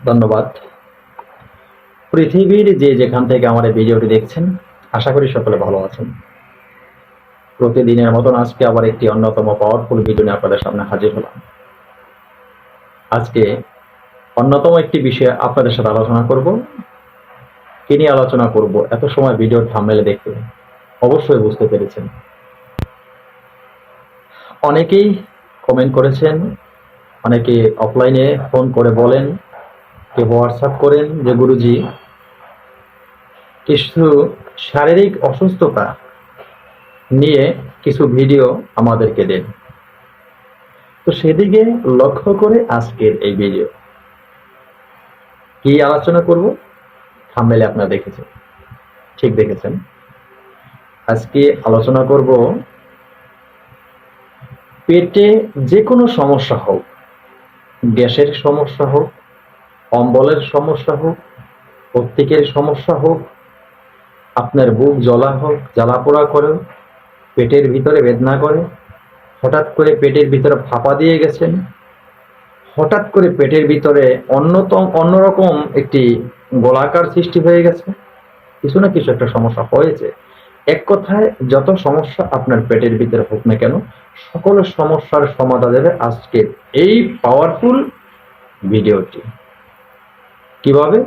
ধন্যবাদ। পৃথিবীর যে যেখান থেকে আমার এই ভিডিওটি দেখছেন, আশা করি সকলে ভালো আছেন। প্রতিদিনের মতন আজকে আবার একটি অন্যতম পাওয়ারফুল ভিডিও নিয়ে আপনাদের সামনে হাজির হলাম। আজকে অন্যতম একটি বিষয়ে আপনাদের সাথে আলোচনা করব। কি নিয়ে আলোচনা করব? এত সময় ভিডিওর থামনেলে দেখতে অবশ্যই বুঝতে পেরেছেন। অনেকেই কমেন্ট করেছেন, অনেকে অফলাইনে ফোন করে বলেন কে হোয়াটসঅ্যাপ করেন যে গুরুজি, কিছু শারীরিক অসুস্থতা নিয়ে কিছু ভিডিও আমাদেরকে দেন। তো সেদিকে লক্ষ্য করে আজকের এই ভিডিও। কি আলোচনা করব? থামমেলে আপনারা দেখেছেন। ঠিক দেখেছেন। আজকে আলোচনা করব পেটে যে কোনো সমস্যা হোক, গ্যাসের সমস্যা হোক অম্বলের সমস্যা হোক, প্রত্যেকের সমস্যা হোক, আপনার বুক জ্বলা হোক জ্বালা পোড়া করে পেটের ভিতরে বেদনা করে হঠাৎ করে পেটের ভিতরে ফাঁপা দিয়ে গেছেন, হঠাৎ করে পেটের ভিতরে অন্যতম অন্যরকম একটি গোলাকার সৃষ্টি হয়ে গেছে। কিছু না কিছু একটা সমস্যা হয়েছে। এক কথায়, যত সমস্যা আপনার পেটের ভিতরে হোক না কেন, সকল সমস্যার সমাধান দেবে আজকের এই পাওয়ারফুল ভিডিওটি কীভাবে?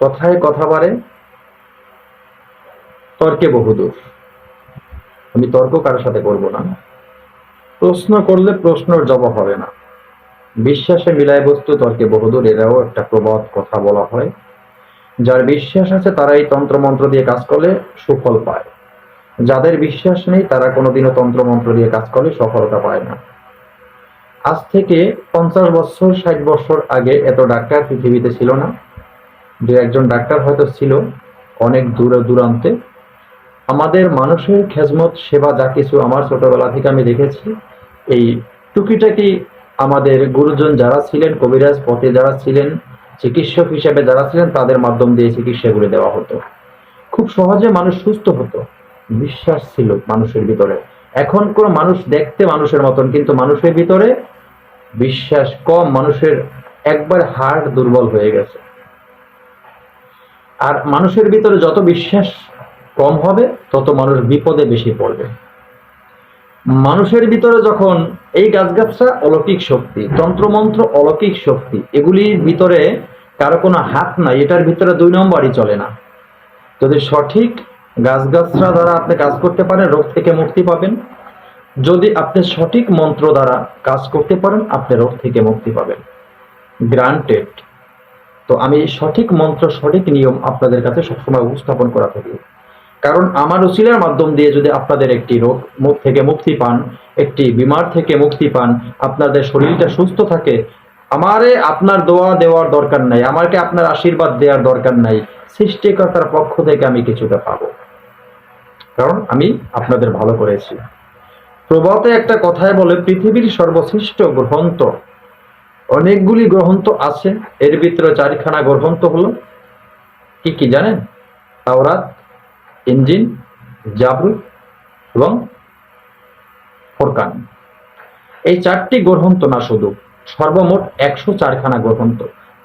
কথায় কথা বাড়ে। তর্কে বহুদূর। আমি তর্ক কারোর সাথে করব না। প্রশ্ন করলে প্রশ্নের জবাব হবে না। বিশ্বাসে মিলায় বস্তু, তর্কে বহুদূর, এরাও একটা প্রবাদ কথা বলা হয়। যার বিশ্বাস আছে তারা এই তন্ত্রমন্ত্র দিয়ে কাজ করলে সুফল পায়। যাদের বিশ্বাস নেই, তারা কোনোদিনও তন্ত্রমন্ত্র দিয়ে কাজ করলে সফলতা পায় না। আজ থেকে পঞ্চাশ বছর, ষাট বছর আগে এত ডাক্তার পৃথিবীতে ছিল না। দু একজন ডাক্তার হয়তো ছিল অনেক দূরে দূরান্তে। আমাদের মানুষের খেজমত, সেবা, যা কিছু আমার ছোটবেলা থেকে আমি দেখেছি, এই টুকিটাকি আমাদের গুরুজন যারা ছিলেন, কবিরাজ পথে যারা ছিলেন, চিকিৎসক হিসেবে যারা ছিলেন, তাদের মাধ্যম দিয়ে চিকিৎসাগুলি দেওয়া হতো। খুব সহজে মানুষ সুস্থ হতো। বিশ্বাস ছিল মানুষের ভিতরে। এখন কোন মানুষ দেখতে মানুষের মতন, কিন্তু মানুষের ভিতরে বিশ্বাস কম, মানুষের একবার হার্ট দুর্বল হয়ে গেছে। আর মানুষের ভিতরে যত বিশ্বাস কম হবে, তত মানুষ বিপদে বেশি পড়বে। মানুষের ভিতরে যখন এই গাছগাছরা অলৌকিক শক্তি, তন্ত্রমন্ত্র অলৌকিক শক্তি, এগুলির ভিতরে কারও কোনো হাত নাই, এটার ভিতরে দুই নম্বরই চলে না। যদি সঠিক গাছগাছরা দ্বারা আপনি কাজ করতে পারেন, রোগ থেকে মুক্তি পাবেন। যদি আপনি সঠিক মন্ত্র দ্বারা কাজ করতে পারেন, আপনি রোগ থেকে মুক্তি পাবেন। গ্রান্টেড তো আমি সঠিক মন্ত্র, সঠিক নিয়ম আপনাদের কাছে সবসময় উপস্থাপন করা থাকি। কারণ আমার উচিলার মাধ্যম দিয়ে যদি আপনাদের একটি রোগ মুখ থেকে মুক্তি পান, একটি বিমার থেকে মুক্তি পান, আপনাদের শরীরটা সুস্থ থাকে, আমারে আপনার দোয়া দেওয়ার দরকার নাই আমাকে আপনার আশীর্বাদ দেওয়ার দরকার নাই, সৃষ্টিকর্তার পক্ষ থেকে আমি কিছুটা পাবো। কারণ আমি আপনাদের ভালো করেছি। প্রবাতে একটা কথায় বলে, পৃথিবীর সর্বশ্রেষ্ঠ গ্রন্থ অনেকগুলি গ্রন্থ আছে, এর ভিতরে চারিখানা গ্রন্থ হলো। কি কি জানেন? তাওরাত ইঞ্জিন জাবরু এবং ফোরকান। এই চারটি গ্রন্থ না শুধু, সর্বমোট একশো চারখানা গ্রন্থ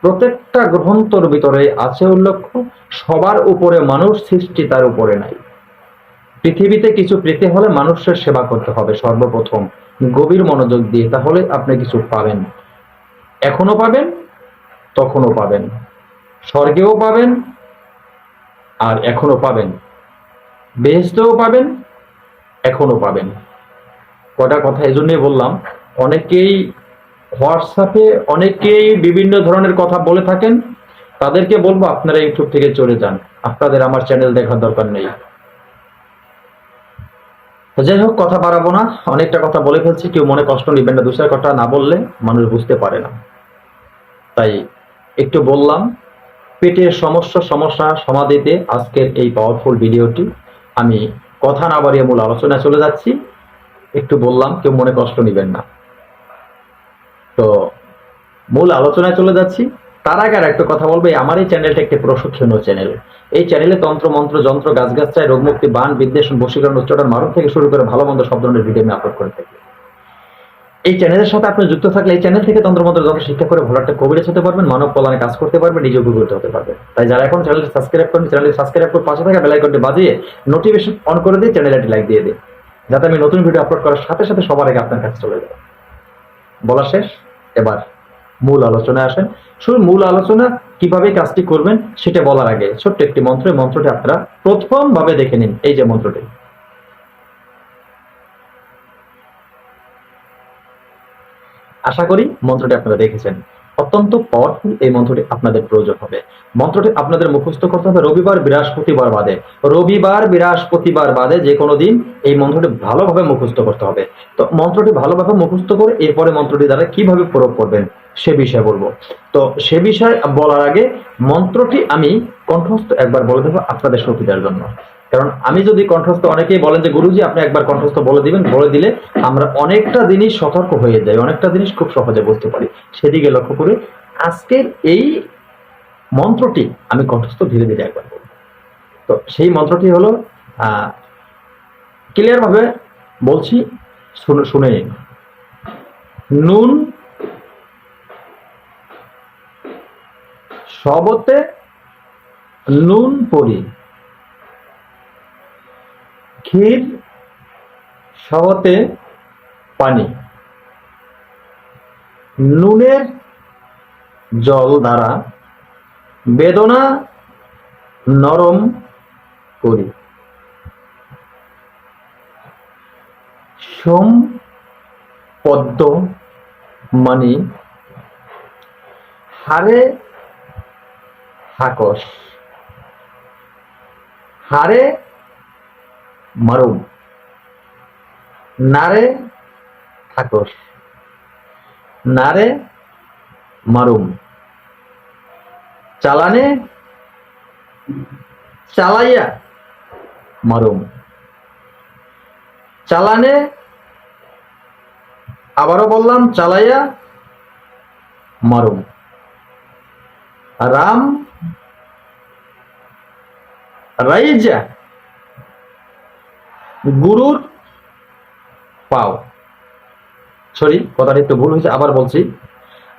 প্রত্যেকটা গ্রন্থর ভিতরে আছে উল্লেখ সবার উপরে মানুষ সৃষ্টি তার উপরে নাই। পৃথিবীতে কিছু পেতে হলে মানুষের সেবা করতে হবে সর্বপ্রথম। গভীর মনোযোগ দিয়ে, তাহলে আপনি কিছু পাবেন। এখনও পাবেন, তখনও পাবেন। স্বর্গেও পাবেন, আর এখনও পাবেন। বেহেস্তেও পাবেন এখনও পাবেন। কটা কথা এই জন্যই বললাম। অনেকেই হোয়াটসঅ্যাপে, অনেকেই বিভিন্ন ধরনের কথা বলে থাকেন। তাদেরকে বলব, আপনারা ইউটিউব থেকে চলে যান। আপনাদের আমার চ্যানেল দেখার দরকার নেই। যাই হোক, কথা বাড়াবো না। অনেকটা কথা বলে ফেলছি, কেউ মনে কষ্ট নেবেন না, দুসরা কথা না বললে মানুষ বুঝতে পারে না। তাই একটু বললাম, পেটের সমস্যা সমস্যা সমাধিতে আজকের এই পাওয়ারফুল ভিডিওটি আমি কথা না বাড়িয়ে মূল আলোচনায় চলে যাচ্ছি। একটু বললাম, কেউ মনে কষ্ট নেবেন না। তো মূল আলোচনায় চলে যাচ্ছি। তার আগে আর একটা কথা বলব আমার এই চ্যানেলটা একটি প্রশিক্ষণীয় চ্যানেল এই চ্যানেলে তন্ত্র, মন্ত্র, যন্ত্র গাছগাছায় রোগমুক্তি, বান বিদ্বেষণ বশীকরণ, উচ্চারণ, মারণ থেকে শুরু করে ভালো মন্দ সব ধরনের ভিডিও আমি আপলোড করে থাকি। এই চ্যানেলের সাথে আপনি যুক্ত থাকলে এই চ্যানেল থেকে তন্ত্রমন্ত্র যত শিক্ষা করে ভালো একটা কবিরাজ হতে পারবেন, মানব কল্যাণে কাজ করতে পারবেন নিজে উপকৃত হতে পারবেন। তাই যারা এখন চ্যানেলটি সাবস্ক্রাইব করেন চ্যানেলটি সাবস্ক্রাইব করে পাশে থাকা বেলাইকনটি বাজিয়ে নোটিফিকেশন অন করে দিয়ে চ্যানেলে একটি লাইক দিয়ে দিন। যাতে আমি নতুন ভিডিও আপলোড করার সাথে সাথে সবার আগে আপনার কাছে চলে যায়। বলা শেষ। এবার মূল আলোচনায় আসেন। শুধু মূল আলোচনা কীভাবে কাজটি করবেন সেটা বলার আগে ছোট্ট একটি মন্ত্র মন্ত্রটি আপনারা প্রথম ভাবে দেখে নিন, এই যে মন্ত্রটি। আশা করি মন্ত্রটি আপনারা দেখেছেন। অত্যন্ত পাওয়ারফুল এই মন্ত্রটি আপনাদের প্রয়োজন হবে। মন্ত্রটি আপনাদের মুখস্থ করতে হবে রবিবার, বৃহস্পতিবার বাদে। রবিবার, বৃহস্পতিবার বাদে যে কোনো দিন এই মন্ত্রটি ভালোভাবে মুখস্থ করতে হবে। তো মন্ত্রটি ভালোভাবে মুখস্থ করে এরপরে মন্ত্রটি দ্বারা কীভাবে প্রয়োগ করবেন সে বিষয়ে বলব। তো সে বিষয়ে বলার আগে মন্ত্রটি আমি কণ্ঠস্থ একবার বলে দেবো আপনাদের সুবিধার জন্য। কারণ আমি যদি কণ্ঠস্থ, অনেকেই বলেন যে, গুরুজি, আপনি একবার কণ্ঠস্থ বলে দিবেন, বলে দিলে আমরা অনেকটা জিনিস সতর্ক হয়ে যাই, অনেকটা জিনিস খুব সহজে বুঝতে পারি। সেদিকে লক্ষ্য করে আজকের এই মন্ত্রটি আমি কণ্ঠস্থ ধীরে ধীরে একবার বলব। তো সেই মন্ত্রটি হলো ক্লিয়ার ভাবে বলছি, শুনে শুনে নিন। নুন সবতে নুন পরি ক্ষীর সবতে পানি। নুনের জল দ্বারা বেদনা নরম করি। সোম পদ্ম মানি হারে হাকস হারে মারুম। নারে থাকস। নারে মারুম। চালানে চালাইয়া মারুম। চালানে আবারও বললাম, চালাইয়া মারুম। রাম রাইজা গুরুর পাও। সরি কথাটা একটু ভুল হয়েছে, আবার বলছি।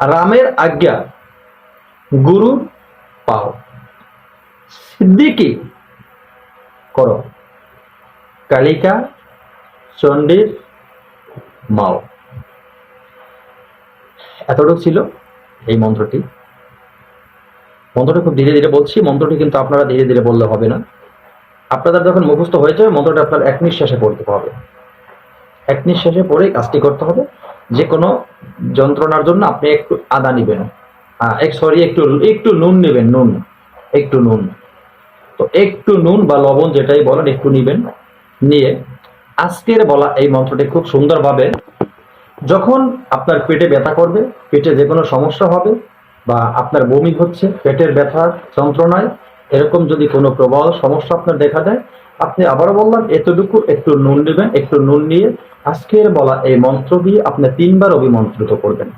রামের আজ্ঞা গুরু পাও। সিদ্দিকি, করো। কালিকা, চণ্ডীর মাও। এতটুকু ছিল এই মন্ত্রটি। মন্ত্রটি খুব ধীরে ধীরে বলছি, মন্ত্রটি কিন্তু আপনারা ধীরে ধীরে বললে হবে না। আপনাদের যখন মুখস্থ হয়ে যাবে মন্ত্রটা আপনার এক নিঃশ্বাসে পড়তে হবে। এক নিঃশ্বাসে পড়ে কাজটি করতে হবে। যে কোনো যন্ত্রণার জন্য আপনি একটু আদা নেবেন। হ্যাঁ এক সরি একটু একটু নুন নেবেন, নুন। একটু নুন। তো একটু নুন বা লবণ যেটাই বলেন, একটু নিবেন। নিয়ে আজকের বলা এই মন্ত্রটি খুব সুন্দরভাবে যখন আপনার পেটে ব্যথা করবে, পেটে যে কোনো সমস্যা হবে বা আপনার বমি হচ্ছে, পেটের ব্যথার যন্ত্রণায়, এরকম যদি কোনো প্রবল সমস্যা আপনার দেখা দেয়, আপনি আবারও বললাম, এতটুকু একটু নুন নেবেন একটু নুন নিয়ে আজকের বলা এই মন্ত্র দিয়ে আপনি তিনবার অভিমন্ত্রিত করবেন।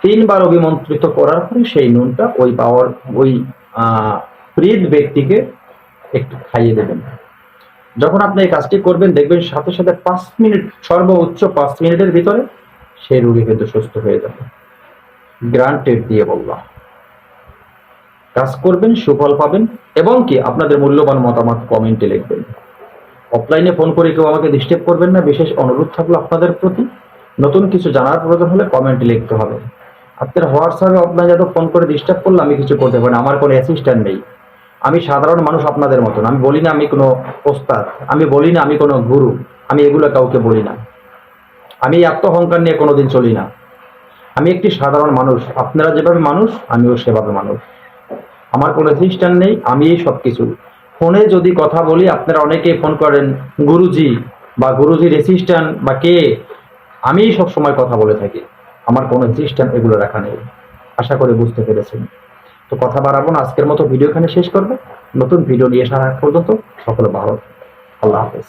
তিনবার অভিমন্ত্রিত করার পরে সেই নুনটা ওই পাওয়ার, ওই প্রীত ব্যক্তিকে একটু খাইয়ে দেবেন। যখন আপনি এই কাজটি করবেন, দেখবেন সাথে সাথে পাঁচ মিনিট, সর্বোচ্চ পাঁচ মিনিটের ভিতরে সেই রোগী কিন্তু সুস্থ হয়ে যাবে। গ্রান্টেড দিয়ে বললাম। কাজ করবেন, সুফল পাবেন এবং কি আপনাদের মূল্যবান মতামত কমেন্টে লিখবেন। অফলাইনে ফোন করে কেউ আমাকে ডিস্টার্ব করবেন না, বিশেষ অনুরোধ থাকল আপনাদের প্রতি। নতুন কিছু জানার প্রয়োজন হলে কমেন্টে লিখতে হবে। আপনার হোয়াটসঅ্যাপে অফলাইনে যত ফোন করে ডিস্টার্ব করলে আমি কিছু করতে পারি আমার কোনো অ্যাসিস্ট্যান্ট নেই। আমি সাধারণ মানুষ আপনাদের মতন, আমি বলি না আমি কোনো ওস্তাদ, আমি বলি না আমি কোনো গুরু, আমি এগুলো কাউকে বলি না। আমি আত্মহংকার নিয়ে কোনোদিন চলি না। আমি একটি সাধারণ মানুষ, আপনারা যেভাবে মানুষ, আমিও সেভাবে মানুষ। আমার কোনো অ্যাসিস্ট্যান্ট নেই আমি সব কিছু ফোনে যদি কথা বলি, আপনারা অনেকে ফোন করেন, গুরুজি বা গুরুজির অ্যাসিস্ট্যান্ট বা কে? আমি সব সময় কথা বলে থাকি। আমার কোনো অ্যাসিস্ট্যান্ট এগুলো রাখা নেই। আশা করে বুঝতে পেরেছেন। তো কথা বাড়াবো না, আজকের মতো ভিডিও এখানে শেষ করবে। নতুন ভিডিও নিয়ে আসার পর্যন্ত সকলে ভালো আল্লাহ হাফেজ।